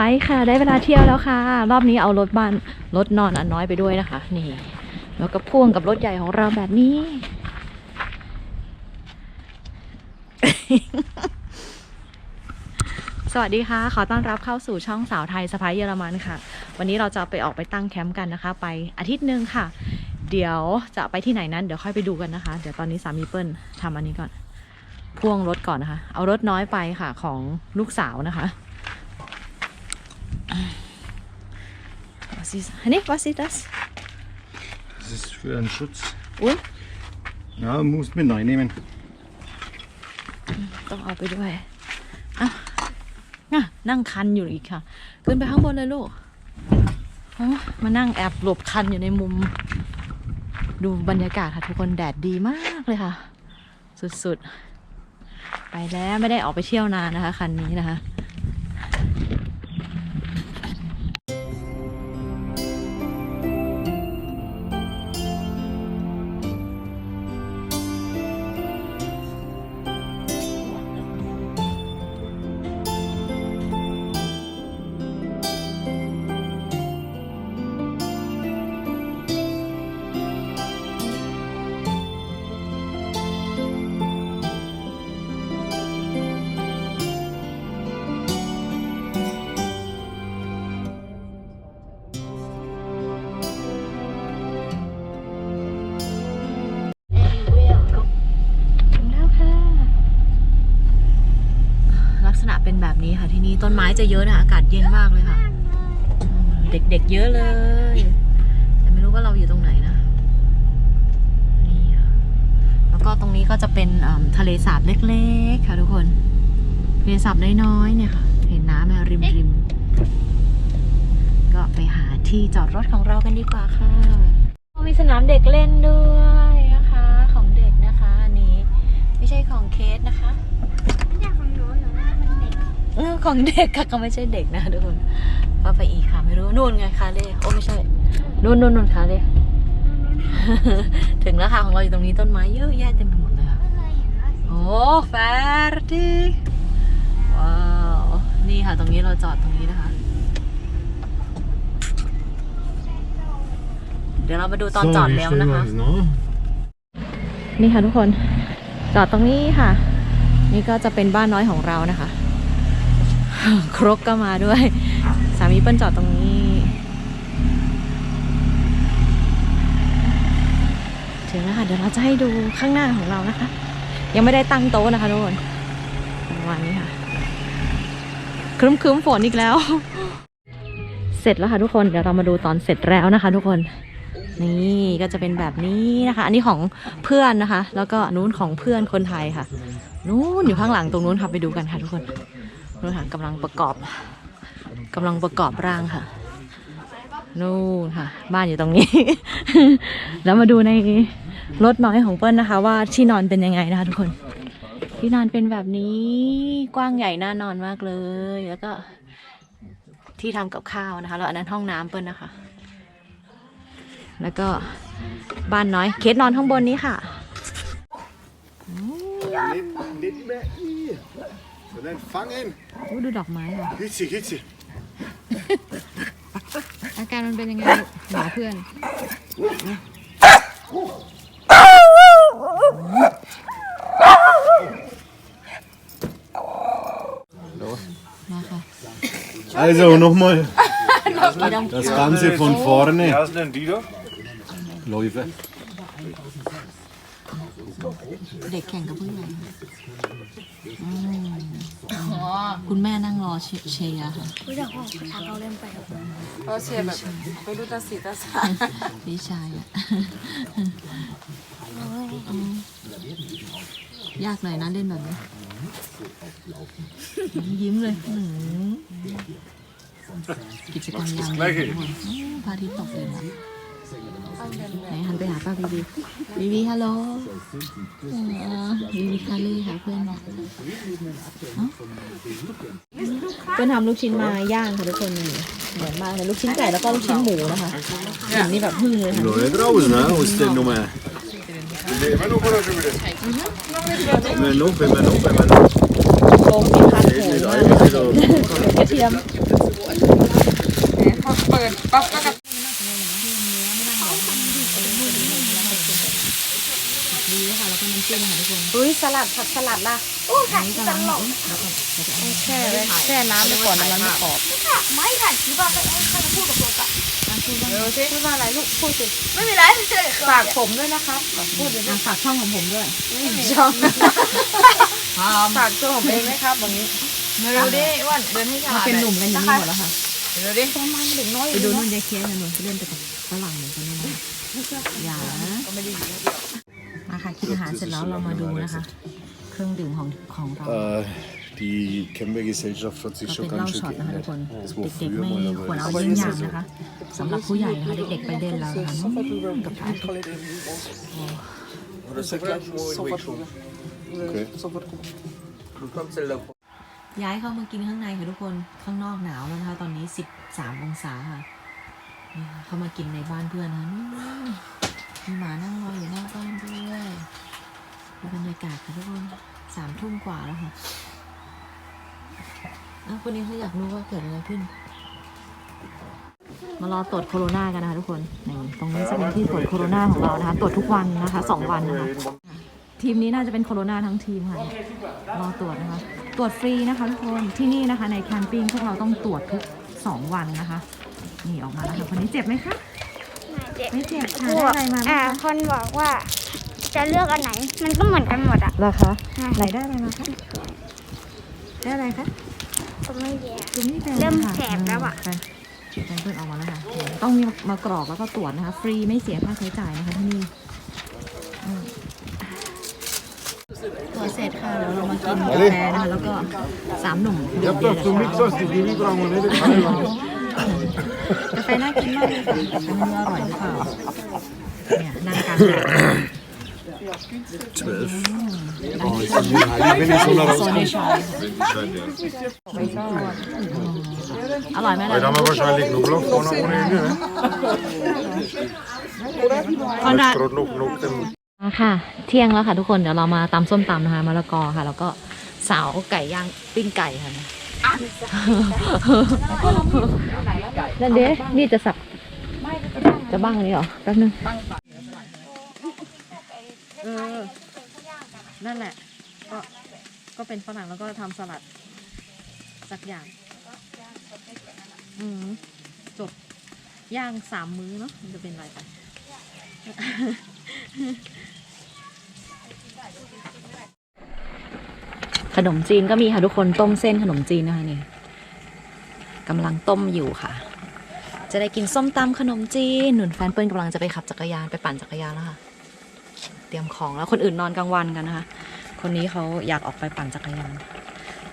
ไปค่ะ ได้เวลาเที่ยวแล้วค่ะ รอบนี้เอารถบ้านรถนอนอันน้อยไปด้วยนะคะ นี่ แล้วก็พ่วงกับรถใหญ่ของเราแบบนี้ สวัสดีค่ะ ขอต้อนรับเข้าสู่ช่องสาวไทยสะพายเยอรมันค่ะ วันนี้เราจะไปออกไปตั้งแคมป์กันนะคะ ไปอาทิตย์หนึ่งค่ะ เดี๋ยวจะไปที่ไหนนั้น เดี๋ยวค่อยไปดูกันนะคะ เดี๋ยวตอนนี้สามีเปิ้ลทำอันนี้ก่อน พ่วงรถก่อนนะคะ เอารถน้อยไปค่ะของลูกสาวนะคะ Was ist, Henning, was ist das? Das ist für einen Schutz. Und? Ja, musst mit reinnehmen. ต้องเอาไปด้วยอะน่ะนั่งคันอยู่อีกค่ะ ขึ้นไปข้างบนเลยลูกอ๋อมานั่งแอบหลบคันอยู่ในมุม ดูบรรยากาศค่ะทุกคนแดดดีมากเลยค่ะ สุดๆ ไปแล้วไม่ได้ออกไปเที่ยวนานนะคะ คันนี้นะคะ นี้ต้นไม้จะเยอะนะคะอากาศเย็นมากเลยค่ะอืมเด็กๆเยอะเลย แต่ไม่รู้ว่าเราอยู่ตรงไหนนะนี่ค่ะแล้วก็ตรงนี้ก็จะเป็นอ่าทะเลสาบเล็กๆ ค่ะทุกคนทะเลสาบน้อยๆเนี่ยค่ะ เห็นน้ำไหมริมริมๆก็ไปหาที่จอดรถของเรากันดีกว่าค่ะมีสนามเด็กเล่นด้วยนะคะ ของเด็กนะคะอันนี้ ไม่ใช่ของเคสนะคะ ไม่ใช่ของหนูหนูว่ามันเด็ก เออ ของเด็กค่ะก็ไม่ใช่เด็กนะทุกคนก็ไปอีกค่ะไม่รู้นู่นไงคาเล่โอ้ไม่ใช่นู่นนู่นนู่นคาเล่ถึงแล้วค่ะของเราอยู่ตรงนี้ต้นไม้เยอะแยะเต็มไปหมดเลยค่ะโอ้แฟร์ดิว้าวนี่ค่ะ ตรงนี้เราจอดตรงนี้นะคะ เดี๋ยวเรามาดูตอนจอดแล้วนะคะ นี่ค่ะทุกคนจอดตรงนี้ค่ะ นี่ก็จะเป็นบ้านน้อยของเรานะคะ ครกก็มาด้วย สามีเปิ้ลจอดตรงนี้ ถึงแล้วค่ะ เดี๋ยวเราจะให้ดูข้างหน้าของเรานะคะ ยังไม่ได้ตั้งโต๊ะนะคะทุกคนประมาณนี้ค่ะครึ้มครึ้มๆฝนอีกแล้ว เสร็จแล้วค่ะทุกคน เดี๋ยวเรามาดูตอนเสร็จแล้วนะคะทุกคน นี่ก็จะเป็นแบบนี้นะคะ อันนี้ของเพื่อนนะคะ แล้วก็นู้นของเพื่อนคนไทยค่ะ นู้นอยู่ข้างหลังตรงนู้นค่ะไปดูกันค่ะทุกคน นู้นค่ะกำลังประกอบกำลังประกอบร่างค่ะ นู่นค่ะ บ้านอยู่ตรงนี้ แล้วมาดูในรถน้อยของเปิ้ลนะคะ ว่าที่นอนเป็นยังไงนะคะทุกคน ที่นอนเป็นแบบนี้กว้างใหญ่น่านอนมากเลย แล้วก็ที่ทำกับข้าวนะคะแล้วอันนั้นห้องน้ำเปิ้ลนะคะ แล้วก็บ้านน้อยเคสนอนข้างบนนี้ค่ะ Sondern fangen. อู้ดูดอกไม้ค่ะ Hitze, Hitze. อาการมันเป็นยังไงหมาเพื่อน มาค่ะ Also nochmal. Das Ganze von vorne. Wer ist denn die da? Läufe. เด็กแข่งกับเพื่อนอืม คุณแม่นั่งรอเชเชียร์ค่ะรู้จักว่าทางเราเล่นไปแล้วเราเชียร์แบบไม่รู้ตาสีตาสาพี่ชายอะโอ้ยยากหน่อยนะเล่นแบบนี้ ยิ้มเลยอืมกิจกรรมยามเย็นทุกคนอืมพระอาทิตย์ตกเลยนะ ไหนหันไปหาป้าบีบีบีบีฮัลโหลเออบีบีคารี่ค่ะเพื่อนเนาะเอ้าเพื่อนทำลูกชิ้นมาย่างค่ะทุกคนนี่เหมือนมากเลยลูกชิ้นไก่แล้วก็ลูกชิ้นหมูนะคะกลิ่นนี่แบบหึ่งเลยค่ะ Neue draußen, ne? Aus der Nummer. Immer noch oder schon wieder? Wenn wir noch, wenn wir noch, wenn wir noch. ลงมีพันโห Geht ม nicht มาก einfach wieder. กระเทียมเนี่ยพอเปิดปั๊บก็จะ ดีค่ะแล้วก็น้ำจิ้มค่ะทุกคนอุ้ยสลัดผักสลัดล่ะอู้ค่ะที่ตลกแช่ไว้แช่น้ำไปก่อนนะมันไม่กรอบค่ะไม่ค่ะที่บอกไปให้เขาจะพูดกับโทรศัพท์เร็วสิพูดว่าอะไรลูกพูดสิไม่มีไรไม่ใช่ฝากผมด้วยนะครับพูดเลยอะฝากช่องของผมด้วยช่องฝากตัวผมเองไหมครับวันนี้มาดูดิอ้วนเดินให้ฉลามาดเป็นหนุ่มกันอย่างนี้หมดแล้วค่ะดูดิไปดูนู่นยายเคียนหนูไปเล่นแต่กับฝรั่งเหมือนกันนะอย่ามาค่ะกินอาหารเสร็จแล้วเรามาดูนะคะ เครื่องดื่มของของเรา Äh, die Camber Gesellschaft hat sich ก็ schon เป็นเหล้า ganz ช็อต schön นะคะทุกคน geändert. Das war เด็กๆ früher ไม่ mal ควร aber เอายิ่งอย่างนะคะสำหรับผู้ใหญ่นะคะเด็กๆไปเล่นแล้วนะคะอืมกับแฟน Okay. ย้ายเข้ามากินข้างในค่ะทุกคนข้างนอกหนาวแล้วนะคะ ตอนนี้ 13 องศาค่ะนี่ค่ะเข้ามากินในบ้านเพื่อนนะคะนู่น มีหมานั่งรออยู่หน้าบ้านด้วยดูบรรยากาศค่ะทุกคนสามทุ่มกว่าแล้วค่ะอ้าวคนนี้เขาอยากรู้ว่าเกิดอะไรขึ้น มารอตรวจโควิดกันนะคะทุกคนนี่ตรงนี้จะเป็นที่ตรวจโควิดของเรานะคะ ตรวจทุกวันนะคะสองวันนะคะ ทีมนี้น่าจะเป็นโควิดทั้งทีมค่ะ รอตรวจนะคะ ตรวจฟรีนะคะทุกคน ที่นี่นะคะในแคมปิ้งพวกเราต้องตรวจทุกสองวันนะคะ นี่ออกมาแล้วค่ะคนนี้เจ็บไหมคะ ไม่เจ็บค่ะได้อะไรมาอ่าบ้างคะคนบอกว่าจะเลือกอันไหน มันก็เหมือนกันหมดอะเหรอคะไหนได้อะไรมาคะได้อะไรคะก็ไม่แย่จุ่มนี่เป็นเริ่มค่ะแสบแล้วอะแฟนแฟนเพื่อนออกมาแล้วค่ะต้องมีมากรอกแล้วก็ตรวจนะคะ ฟรีไม่เสียค่าใช้จ่ายนะคะที่นี่อืมตรวจเสร็จค่ะเดี๋ยวเรามากินกาแฟนะคะแล้วก็สามหนุ่มดื่มเบียร์แต่เช้า die Baby brauchen wir nicht. กาแฟน่ากินมากเลยค่ะกาแฟไม่รู้อร่อยหรือเปล่าเนี่ยนั่งกลางแดด 12. Oh, ich bin heilig, wenn ich so nah โซนใน rauskomme. ชอร่อยไหมล่ะ Heute haben wir wahrscheinlich Knoblauch vorne ohne Ende, ne? คอนราด Gerade noch, noch dem มาค่ะ เที่ยงแล้วค่ะทุกคน เดี๋ยวเรามาตำส้มตำนะคะมะละกอค่ะ แล้วก็สาวไก่ย่างปิ้งไก่ค่ะนั่ นั่นเด้นี่จะสับ จะบ้างอันนี้เหรอแป๊บนึงเออนั่นแหละ ก็ ก็เป็นฝรั่งแล้วก็ทำสลัด สักอย่าง อืมจบ ย่างสามมื้อเนาะ มันจะเป็นอะไรไป ขนมจีนก็มีค่ะทุกคนต้มเส้นขนมจีนนะคะนี่กำลังต้มอยู่ค่ะ จะได้กินส้มตำขนมจีน หนุนแฟนเปิ้ลกำลังจะไปขับจักรยานไปปั่นจักรยานแล้วค่ะ เตรียมของแล้วคนอื่นนอนกลางวันกันนะคะ คนนี้เขาอยากออกไปปั่นจักรยาน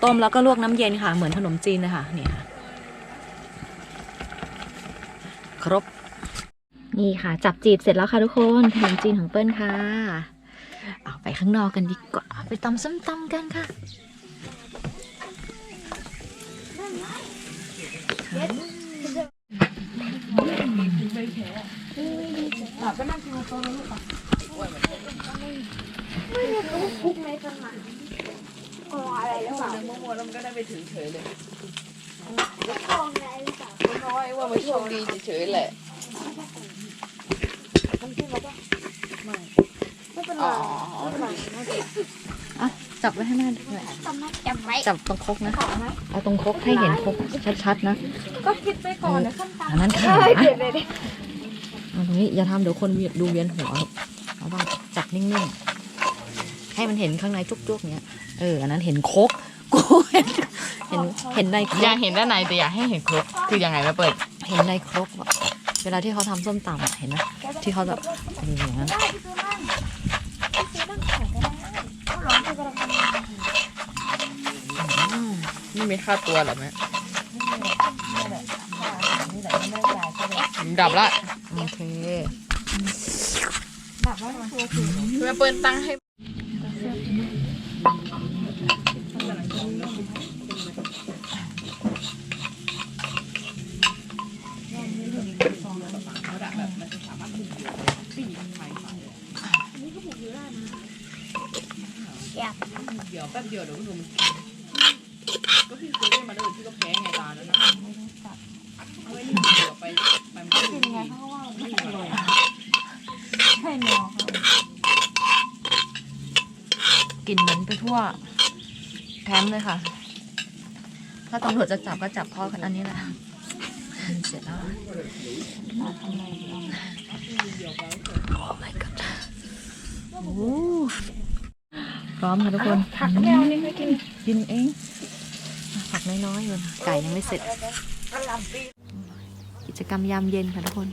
ต้มแล้วก็ลวกน้ำเย็นค่ะ เหมือนขนมจีนเลยค่ะนี่ค่ะ ครบ นี่ค่ะ จับจีบเสร็จแล้วค่ะทุกคนขนมจีนของเปิ้ลค่ะ เอาไปข้างนอกกันดีกว่า ไปตำส้มตำกันค่ะอ๋ออะไรหรือเปล่ามัวๆแล้วมันก็ได้ไปถึงเฉยเลยกองอะไรหรือเปล่าน้อยว่ามันโชคดีเฉยๆแหละไม่ เป็นไรอ๋ออะจับไว้ให้แม่ด้วยทำให้จำไว้จับตรงครกนะเอาตรงครกให้เห็นครกชัดๆนะก็คิดไปก่อนนะขั้นตอนอันนั้นขาเดี๋ยวเดี๋ยวเดี๋ยวเอาตรงนี้อย่าทำเดี๋ยวคนดูเวียนหัวหรอกเอาบ้างจับนิ่งๆให้มันเห็นข้างในจุกๆเนี้ยเอออันนั้นเห็นครกกูเห็นเห็นเห็นในครอยากกเห็นด้านในแต่อยากให้เห็นครบคือยังไงมาเปิดเห็นในครกอะเวลาที่เขาทำส้มตำอะเห็นไหมที่เขาแบบเอออย่างนั้น ได้พี่ซื้อนั่นพี่ซื้อ นี่มีค่าตัวเหรอแม่ดับละโอเคแม่เปิ้ลตั้งให้อยากเดี๋ยวแป๊บเดียวเดี๋ยวคุณหนุ่มก็พี่ซื้อได้มาเลยพี่ก็แพ้ไงตาแล้วนะ แมวเขา กลิ่นเหม็นไป ทั่วแคมป์เลยค่ะ ถ้าตำรวจจะจับก็จับพ่อคันอันนี้แหละเสร็จแล้วโอ้ my god โอ้พร้อมค่ะทุกคน ผักแมวนี่ไม่กิน กินเอง ผักน้อยๆเลยไก่ยังไม่เสร็จ กิจกรรมยามเย็นค่ะทุกคน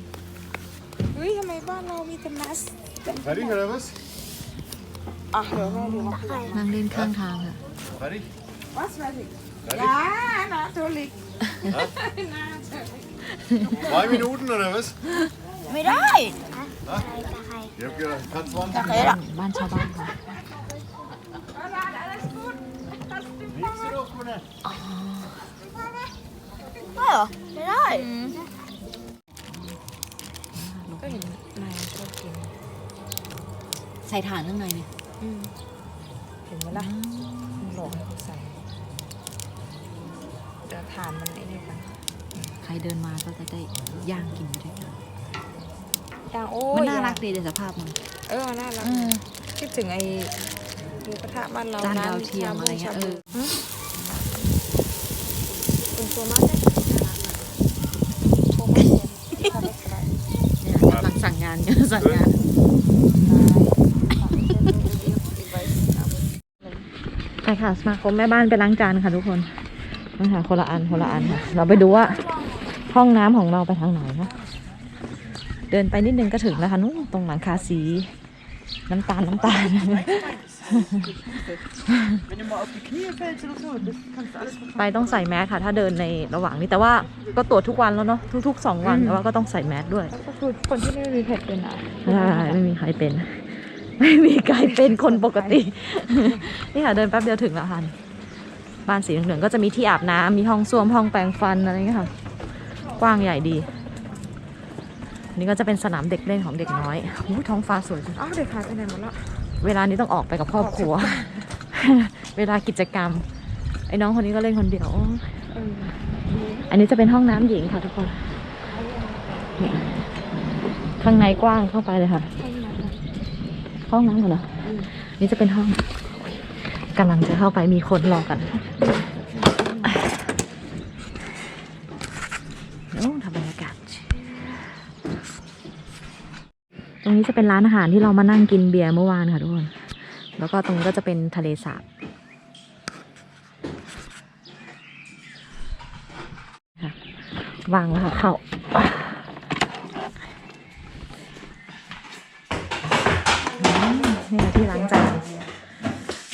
เฮ้ยทำไมบ้านเรามีแต่มัส Fertig oder was? อะเดี๋ยวแม่ดูว่านั่งเล่นข้างทางค่ะ Fertig? วัสมาสิยานะโทลิก Zwei Minuten oder was? ไม่ได้ Ich hab gedacht, kann 20บ้านชาวบ้านค่ะได้เหรอ ไม่ได้ ก็เห็นนายชอบกินใส่ถ่านข้างในเนี่ย เห็นไหมล่ะมันหลอกให้เขาใส่จะทานมันไอ้นี่กันใครเดินมาก็จะได้ย่างกินด้วยกันย่างโอ้มันยน่ารักดีแต่สภาพมันเออมันน่ารักคิดถึงไอ้หมูกระทะบ้านเราจานร้ดาวเทียมอะไรเงี้ยเออเป็นตัวมากเลยโทรมาเรียนทำไม่ได้เนี่ยกำลังสั่งงานสั่งงานไป ค่ะสมาคมแม่บ้านไปล้างจานค่ะทุกคนนะคะคนละอันคนละอันค่ะ เราไปดูว่าห้องน้ำของเราไปทางไหนนะเดินไปนิดนึงก็ถึงแล้วค่ะนู้นตรงหลังคาสี น้ำตาลน้ำตาล ไปต้องใส่แมสค่ะ ถ้าเดินในระหว่างนี้แต่ว่าก็ตรวจทุกวันแล้วเนาะทุกๆสองวันแต่ว่าก็ต้องใส่แมสด้วยก็คือคนที่ไม่มีเผ็ดเป็นอะใช่ไม่มีใครเป็น ไม่มีใครเป็นคนปกติ นี่ค่ะเดินแป๊บเดียวถึงแล้วค่ะบ้านสีเหลืองๆก็จะมีที่อาบน้ำมีห้องส้วมห้องแปรงฟันอะไรอย่างเงี้ยค่ะ กว้างใหญ่ดี นี่ก็จะเป็นสนามเด็กเล่นของเด็กน้อยอู้ท้องฟ้าสวยจังอ้าวเด็กหายไปไหนหมดแล้วเวลานี้ต้องออกไปกับครอบครัว เวลากิจกรรม ไอ้น้องคนนี้ก็เล่นคนเดียวโอ้ยอันนี้จะเป็นห้องน้ำหญิงค่ะทุกคนนี่ข้างในกว้างเข้าไปเลยค่ะ ห้องน้ำเหรอนี่จะเป็นห้องกำลังจะเข้าไปมีคนรอกันโอ้ทำบรรยากาศ ตรงนี้จะเป็นร้านอาหารที่เรามานั่งกินเบียร์เมื่อวานค่ะทุกคน แล้วก็ตรงนี้ก็จะเป็นทะเลสาบวางแล้วค่ะเข้า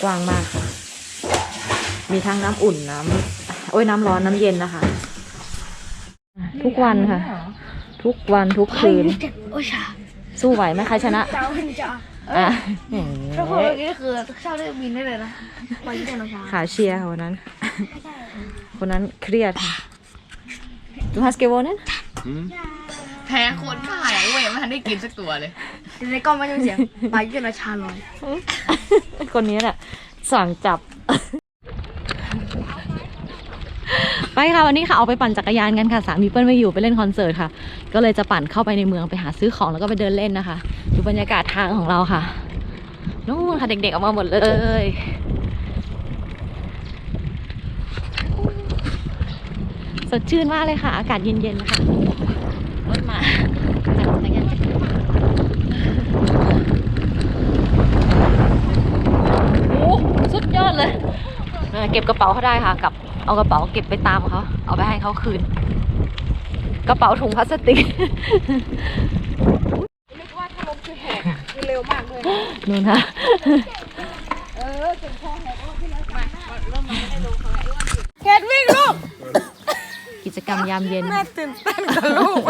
กว้างมากค่ะ มีทั้งน้ำอุ่นน้ำโอ้ยน้ำร้อนน้ำเย็นนะคะ ทุกวันค่ะ ทุกวันทุกคืนโอ้ยชาสู้ไหวไหมใครชนะเจ้าขึ้นจ้าอะถ้าคนเมื่อกี้คือเช่าได้บินได้เลยนะพอยี่เดนโอชาขาเชียร์ค่ะวันนั้น คนนั้นเครียดค่ะดูฮัสเกโวนั่นแพ้คนขายเว้ยไม่ทันได้กินสักตัวเลย ในกล้องมันยังเสียงพอยี่เดนโอชาลอยคนนี้แหละสั่งจับ ไปค่ะวันนี้ค่ะเอาไปปั่นจักรยานกันค่ะสามีเปิ้ลไม่อยู่ไปเล่นคอนเสิร์ตค่ะ ก็เลยจะปั่นเข้าไปในเมืองไปหาซื้อของแล้วก็ไปเดินเล่นนะคะดูบรรยากาศทางของเราค่ะนู่นค่ะเด็กๆออกมาหมดเลยสดชื่นมากเลยค่ะ อากาศเย็นๆนะคะรถมาปั่นจักรยานกันโอ้สุดย อดเลยเออเก็บกระเป๋าเขาได้ค่ะกลับ เอากระเป๋าเก็บไปตามเขาเอาไปให้เขาคืน กระเป๋าถุงพลาสติกนึกว่าถ้าลมคือแหกอะคือเร็วมากเลยนู่นค่ะแคทวิ่งลูกกิจกรรมยามเย็นแม่ตื่นเต้นกับลูก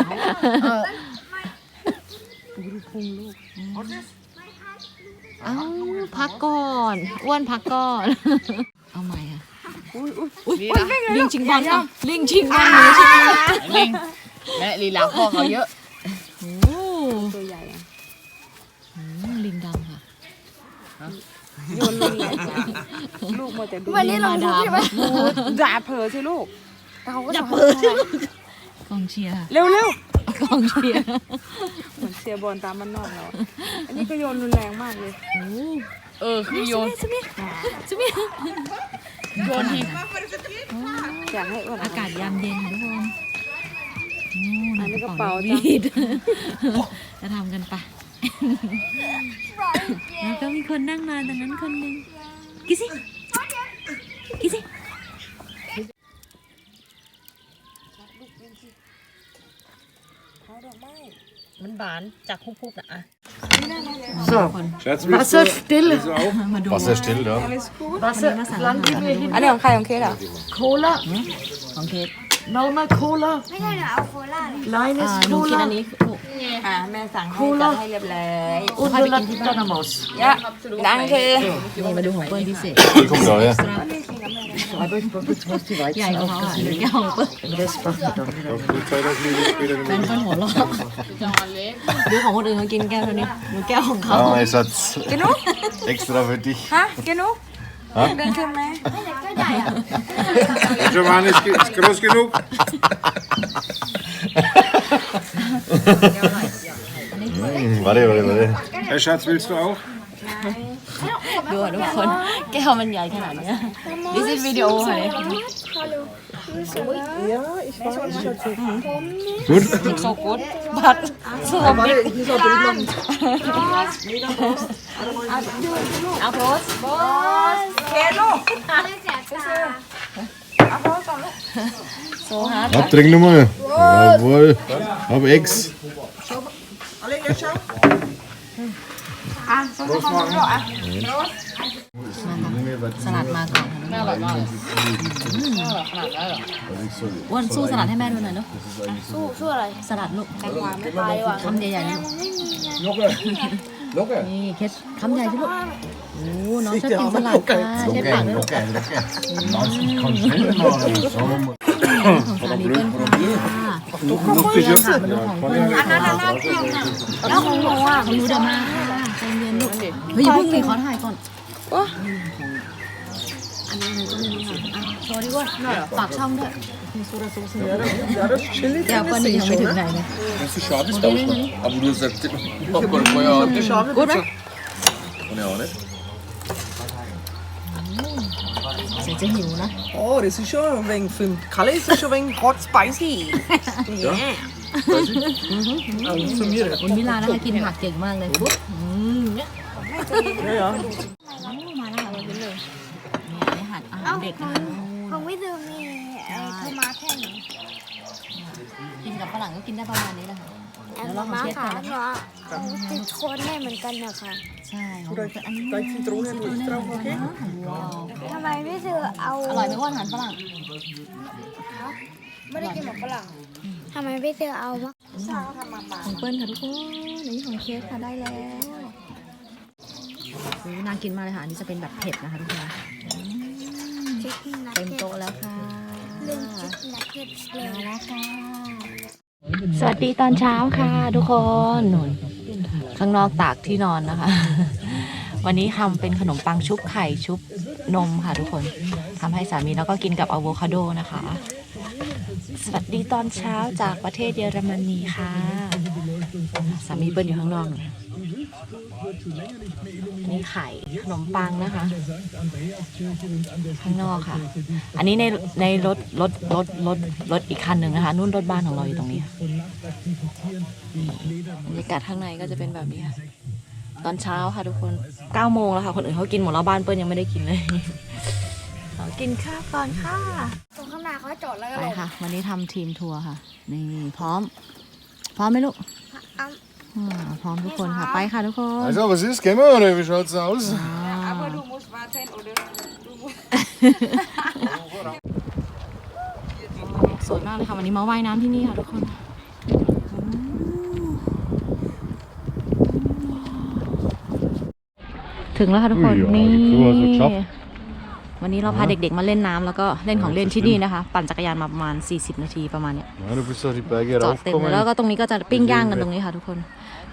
เอ้าพักก่อนอ้วนพักก่อน เอาใหม่ค่ะอุ้ยลิงชิงบอลค่ะลิงชิงบอลหนูชิงบอลลิงและลีลาพ่อเขาเยอะโอ้ตัวใหญ่อะอืมลิงดำค่ะโยนลงไหนลูกมาแต่ดูวันนี้เราดูใช่ไหมด่าเผลอสิลูกเราก็อย่าจะเปิดกองเชียร์ค่ะเร็วเร็วกองเชียร์ เหมือนเชียร์บอลตามมันนอกเราอันนี้ก็โยนรุนแรงมากเลยเออคือโยนสมิสมิโยนทีอยากให้อ้วนอากาศยามเย็นค่ะทุกคนอันนี้กระเป๋าวีดจะทำกันปะแล้วก็มีคนนั่งมาตรงนั้นคนหนึ่งกิสิกิสิมั นบานจากคุกๆอะ Schatz, willst du, willst du auch? มาดู Wasser still, da. วันนี้มาสั่งอาหารอันนี้ของใครของเคสอะของเคส ไม่ใช่หนูเอาโคลาเลยอ่าหนูกินอันนี้อ่าแม่สั่งให้จัดให้เรียบร้อยค่อยไปกินที่บ้านยะดังคือนี่มาดูของเปิ้ลพิเศษ Die kommt da, ja. ใหญ่กว่าเขาอะแก้วของเปิ้ล Auf die Zeit, dass wir später แฟนเปิ้ลหัวเราะดูของคนอื่นเขากินแก้วเท่านี้หนูแก้วของเขา Ah, mein Schatz. Extra für dich. ฮะเกนุเดินขึ้นไหม Giovanni, ist, ist groß genug? Hm, Warte, warte, warte. Hey Schatz, willst du auch? ดูอะทุกคนแก้วมันใหญ่ขนาดเนี้ย This is video ค่ะเนี่ย Gut? โซกุดบัตสวมบิ๊กเอาโพสเคสลูกโซฮาร์ด Hab Trinknummer. Jawohl. Hab Ex. อะส่งให้ของลูกอะสลัดมาก่อนค่ะน่าอร่อยมากน่าอร่อยขนาดนั้นเหรออ้วนสู้สลัดให้แม่ดูหน่อยเนาะสู้สู้อะไรสลัดลูกไปว่ะคำใหญ่ๆนะมันไม่มีไงนี่เคสคำใหญ่ที่ลูกโอ้น้องชอบกินสลัดค่ะใช้ปากด้วยลูก Locker, locker. Komm schnell mal. Schauen wir mal. ของสามีเปิ้ลค่ะ Lustig jetzt? Ja, komm. แล้วของหนูอะของหนูเดี๋ยวมาค่ะใจเย็นลูกเฮ้ยอย่าเพิ่งดิขอถ่ายก่อนอันนี้นก็ไม่รู้ค่ะอะโชว์ดิว่าฝากช่องด้วยมีสุรสุสือเดี๋ยวเปิ้ยังไม่ถึงไหนเลย Das ist schade, ist auch schon. Aber du sagst, Popcorn vorher auch nicht. กูดไหม Und ja auch nicht. เสีย จะหิวนะ Oh, das ist schon ein wenig für den Kalle ist das schon ein wenig hot spicy. Ja. Also zu mir. คุณวิลานะคะกินผักเก่งมากเลยปุ๊บอืมเนี่ย Ja, ja. โอ้มาแล้วค่ะเราเป็นเลยนี่อาหารอาหารเด็กนะคะของพี่ซื้อมีไอ้โทมาแท่งกินกับฝรั่งก็กินได้ประมาณนี้แหละค่ะ แอเดี๋ลยวเราขอมาเช็ดค่ะก่อนหนะนูเอาติดโคนได้เหมือนกันนะคะใช่ของหนูเป็นอันนี้ Kijk, citroen en extra, oké? ว้าวทำไมพี่ซื้อเอาอร่อยไหมว่าอาหารฝรั่งไม่ได้กินหมกฝรั่งทำไมพี่ซื้อเอามะของเปิ้ลค่ะทุกคนอันนี้ของเค้กค่ะได้แล้วโอ้น่ากินมากเลยค่ะอันนี้จะเป็นแบบเผ็ดนะคะทุกคนชิคกี้นักเต็มเก็ตโต๊ะแล้วค่ะลืมชิคกี้นักเก็ตเลย มาแล้วค่ะ สวัสดีตอนเช้าค่ะทุกคนหนุนข้างนอกตากที่นอนนะคะ วันนี้ทำเป็นขนมปังชุบไข่ชุบนมค่ะทุกคนทำให้สามีแล้วก็กินกับอะโวคาโดนะคะ สวัสดีตอนเช้าจากประเทศเยอรมนีค่ะ สามีเปิ้ลอยู่ข้างนอกหน่อยอั นนี่ไข่ขนมปังนะคะ ข้างนอกค่ะ อันนี้ในในรถรถรถรถรถอีกคันหนึ่งนะคะ นู่นรถบ้านของเราอยู่ตรงนี้ค่ะนี่บรรยากาศข้างในก็จะเป็นแบบนี้ค่ะ ตอนเช้าค่ะทุกคน9โมงแล้วค่ะ คนอื่นเขากินหมดแล้วบ้านเปิ้ลยังไม่ได้กินเลยขอกินข้าวก่อนค่ะตรงข้างหน้าเขาจอดแล้วก็ไปลงค่ะ วันนี้ทำทีมทัวร์ค่ะ นี่พร้อม พร้อมไหมลูกเอาอ่า พร้อมทุกคนค่ะ ไปค่ะทุกคน Also, was ist? Gehen wir oder wie schaut's aus? Aber du musst warten oder du musst สวยมากเลยค่ะ วันนี้มาว่ายน้ำที่นี่ค่ะทุกคนถึงแล้วค่ะทุกคนอุ้ยนี่คือ ว่าสุดชอบวันนี้เราพาเด็กๆมาเล่นน้ำแล้วก็เล่นของเล่นที่นี่นะคะ ปั่นจักรยานมาประมาณ 40 นาทีประมาณเนี้ย Ja, du bist doch die Berge จอดเต็มเลยแล้ว raufgekommen. ก็ตรงนี้ก็จะปิ้งย่างกันตรงนี้ค่ะทุกคน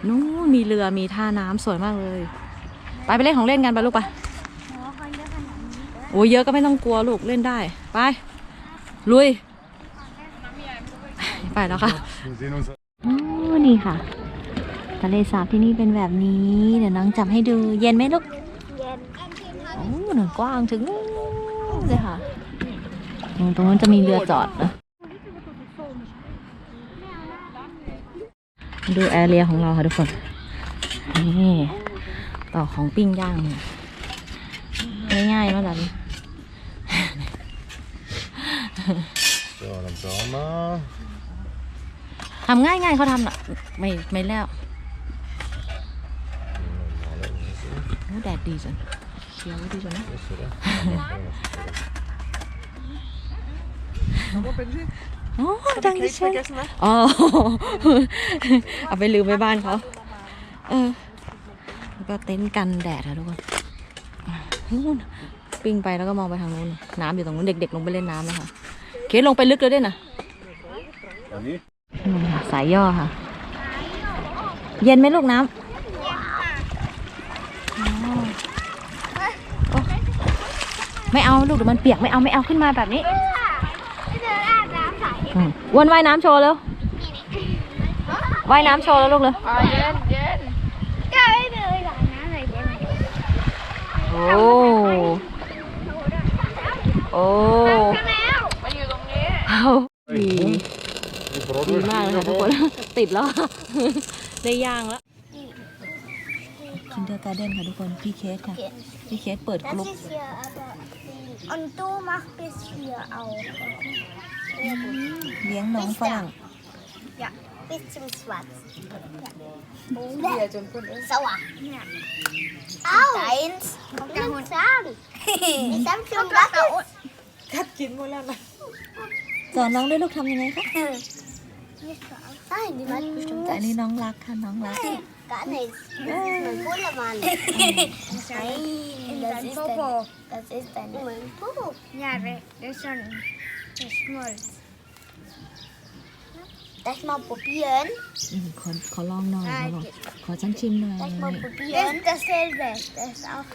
นู้นมีเรือมีท่าน้ำสวยมากเลย ไปไปเล่นของเล่นกันไปลูกไปหัวเขาเยอะขนาดนี้โอ้ยเยอะก็ไม่ต้องกลัวลูกเล่นได้ ไป ลุย ไปแล้วค่ะ Wir sehen uns อ๋อนี่ค่ะทะเลสาบที่นี่เป็นแบบนี้ เดี๋ยวน้องจับให้ดู เย็นไหมลูกเย็นโอ้ หนึ่งกว้างถึงนู่นเลยค่ะตรงตรงนั้นจะมีเรือจอดนะดูแอเรียของเราค่ะทุกคน นี่ ต่อของปิ้งย่างเนี่ยง่ายๆเนาะหลาน Så, de damer. ทำง่ายๆเขาทำน่ะ ไม่ไม่แล้วโอ้แดดดีจังเขียวดีจังนะโอ้ดังใช่อ๋อเอาไปลืมไว้บ้านเขาเออแล้วก็เต็นท์กันแดดค่ะทุกคนนู่นปิ้งไปแล้วก็มองไปทางนู้นน้ำอยู่ตรงนู้นเด็ก ๆ ลงไปเล่นน้ำแล้วค่ะเคสลงไปลึกเลยด้วยนะสายย่อค่ะ เย็นไหมลูกน้ำอ๋อโอ้ ไม่เอาลูกเดี๋ยวมันเปียกไม่เอาไม่เอาขึ้นมาแบบนี้ไม่เจออาบน้ำใสอืมอ้วนว่ายน้ำโชว์แล้วว่ายน้ำโชว์แล้วลูกเลยก็ไม่เจอหลายน้ำเลยเย็นโอ้โอ้แล้วเอาดี Die ดี Broadway. มากเลยค่ะทุกคนติดแล้ว ได้ย่างแล้วคินเดอร์การ์เด้นค่ะทุกคน พี่เคสค่ะ พี่เคสเปิดก Das ลุ่ม ist hier aber viel. Und du machst bis hier auch. เลี้ยงน้องฝรั่ง Ja, bis zum Schwarz. Ja. Sauer. Ja. Au! Deins. Und sagen. Ich hab schon Wasser. สอนน้องด้วยลูกทำยังไงคะ Nein, die meint bestimmt แต่อันนี้น้องรักค่ะน้องรัก Gar nichts. Das ist mein Bullermann. Nein, das ist Popo. Das ist dein mein Popo. Ja, das ist schon geschmolz. Darf ich mal probieren? อืมขอขอลองหน่อยขอลองขอฉันชิมหน่อย Darf ich mal probieren? Das ist dasselbe. Das ist auch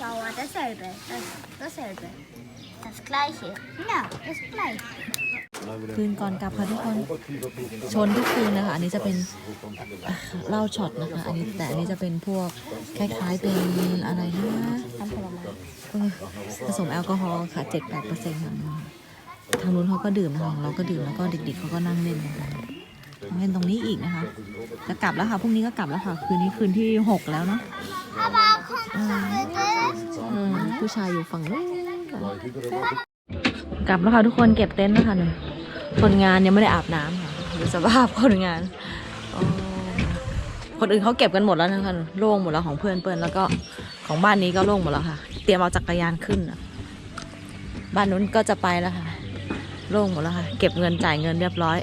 sauer. Dasselbe. Das, dasselbe. Das gleiche. Ja, das gleiche. คืนก่อนกลับค่ะทุกคน ชนทุกคืนนะคะ อันนี้จะเป็นเหล้าช็อตนะคะ อันนี้แต่อันนี้จะเป็นพวกคล้ายๆเป็นอะไรนะน้ำผลไม้เออผสมแอลกอฮอล์ค่ะเจ็ดแปดเปอร์เซ็นต์ค่ะทางนู้นเขาก็ดื่มนะคะของเราก็ดื่มแล้วก็เด็กๆเขาก็นั่งเล่นกันนั่งเล่นตรงนี้อีกนะคะ จะกลับแล้วค่ะพรุ่งนี้ก็กลับแล้วค่ะ คืนนี้คืนที่หกแล้วเนาะ Aber kommt das? อืมผู้ชายอยู่ฝั่งนู้นกลับแล้วค่ะทุกคนเก็บเต็นท์แล้วค่ะหนึ่ง คนงานยังไม่ได้อาบน้ำค่ะดูสภาพคนงาน คนอื่นเขาเก็บกันหมดแล้วนะคะโล่งหมดแล้วของเพื่อนเพื่อนแล้วก็ของบ้านนี้ก็โล่งหมดแล้วค่ะ เตรียมเอาจักรยานขึ้นบ้านนู้นก็จะไปแล้วค่ะ โล่งหมดแล้วค่ะ เก็บเงินจ่ายเงินเรียบร้อย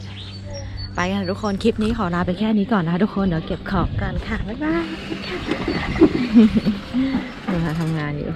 ไปค่ะทุกคนคลิปนี้ขอลาไปแค่นี้ก่อนนะคะทุกคนเดี๋ยวเก็บของกันค่ะบ๊ายบายนี่ค่ะทำงานอยู่